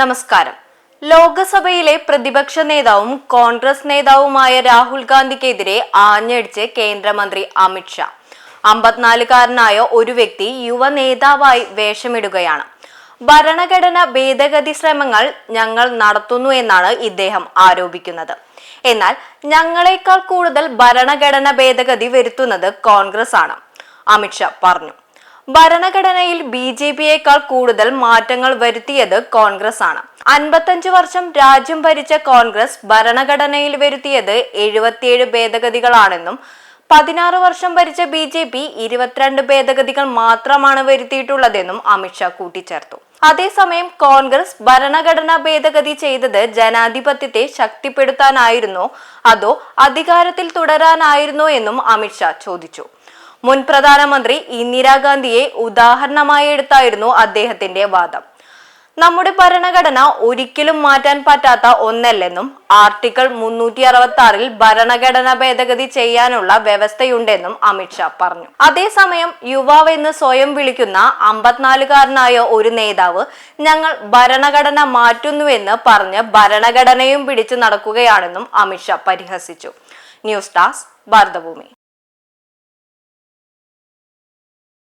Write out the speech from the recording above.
നമസ്കാരം. ലോക്സഭയിലെ പ്രതിപക്ഷ നേതാവും കോൺഗ്രസ് നേതാവുമായ രാഹുൽ ഗാന്ധിക്കെതിരെ ആഞ്ഞടിച്ച് കേന്ദ്രമന്ത്രി അമിത്ഷാ അമ്പത്തിനാലുകാരനായ ഒരു വ്യക്തി യുവ നേതാവായി വേഷമിടുകയാണ്. ഭരണഘടന ഭേദഗതി ശ്രമങ്ങൾ ഞങ്ങൾ നടത്തുന്നു എന്നാണ് ഇദ്ദേഹം ആരോപിക്കുന്നത്. എന്നാൽ ഞങ്ങളെക്കാൾ കൂടുതൽ ഭരണഘടന ഭേദഗതി വരുത്തുന്നത് കോൺഗ്രസ് ആണ്. അമിത്ഷാ പറഞ്ഞു. ഭരണഘടനയിൽ ബി ജെ പിയേക്കാൾ കൂടുതൽ മാറ്റങ്ങൾ വരുത്തിയത് കോൺഗ്രസ് ആണ് അൻപത്തഞ്ചു വർഷം രാജ്യം ഭരിച്ച കോൺഗ്രസ് ഭരണഘടനയിൽ വരുത്തിയത് എഴുപത്തിയേഴ് ഭേദഗതികളാണെന്നും പതിനാറ് വർഷം ഭരിച്ച ബി ജെ പി ഇരുപത്തിരണ്ട് ഭേദഗതികൾ മാത്രമാണ് വരുത്തിയിട്ടുള്ളതെന്നും അമിത്ഷാ കൂട്ടിച്ചേർത്തു. അതേസമയം കോൺഗ്രസ് ഭരണഘടനാ ഭേദഗതി ചെയ്തത് ജനാധിപത്യത്തെ ശക്തിപ്പെടുത്താനായിരുന്നോ അതോ അധികാരത്തിൽ തുടരാനായിരുന്നോ എന്നും അമിത്ഷാ ചോദിച്ചു. മുൻ പ്രധാനമന്ത്രി ഇന്ദിരാഗാന്ധിയെ ഉദാഹരണമായി എടുത്തായിരുന്നു അദ്ദേഹത്തിന്റെ വാദം. നമ്മുടെ ഭരണഘടന ഒരിക്കലും മാറ്റാൻ പറ്റാത്ത ഒന്നല്ലെന്നും ആർട്ടിക്കിൾ മുന്നൂറ്റി അറുപത്തി ആറിൽ ഭരണഘടന ഭേദഗതി ചെയ്യാനുള്ള വ്യവസ്ഥയുണ്ടെന്നും അമിത്ഷാ പറഞ്ഞു. അതേസമയം യുവാവ് എന്ന് സ്വയം വിളിക്കുന്ന അമ്പത്തിനാലുകാരനായ ഒരു നേതാവ് ഞങ്ങൾ ഭരണഘടന മാറ്റുന്നുവെന്ന് പറഞ്ഞ് ഭരണഘടനയും പിടിച്ചു നടക്കുകയാണെന്നും അമിത്ഷാ പരിഹസിച്ചു. News desk Bharathabhoomi.